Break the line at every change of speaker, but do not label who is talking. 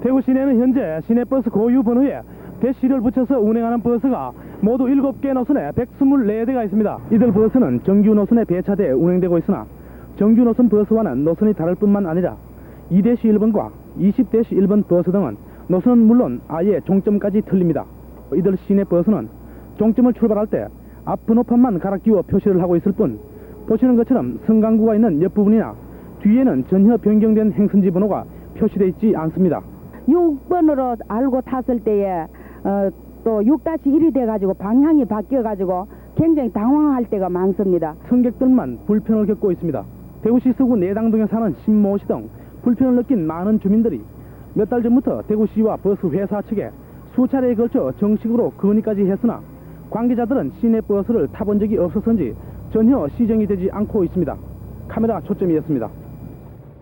대구 시내는 현재 시내버스 고유 번호에 대시를 붙여서 운행하는 버스가 모두 7개 노선에 124대가 있습니다. 이들 버스는 정규 노선에 배차돼 운행되고 있으나 정규 노선 버스와는 노선이 다를 뿐만 아니라 2대시 1번과 20대시 1번 버스 등은 노선은 물론 아예 종점까지 틀립니다. 이들 시내 버스는 종점을 출발할 때 앞 번호판만 갈아 끼워 표시를 하고 있을 뿐 보시는 것처럼 승강구가 있는 옆부분이나 뒤에는 전혀 변경된 행선지 번호가 표시되어 있지 않습니다.
6번으로 알고 탔을 때에 어, 또 6-1이 돼가지고 방향이 바뀌어가지고 굉장히 당황할 때가 많습니다.
승객들만 불편을 겪고 있습니다. 대구시 서구 내당동에 사는 신모 씨 등 불편을 느낀 많은 주민들이 몇 달 전부터 대구시와 버스 회사 측에 수차례에 걸쳐 정식으로 건의까지 했으나 관계자들은 시내 버스를 타본 적이 없어서인지 전혀 시정이 되지 않고 있습니다. 카메라 초점이었습니다.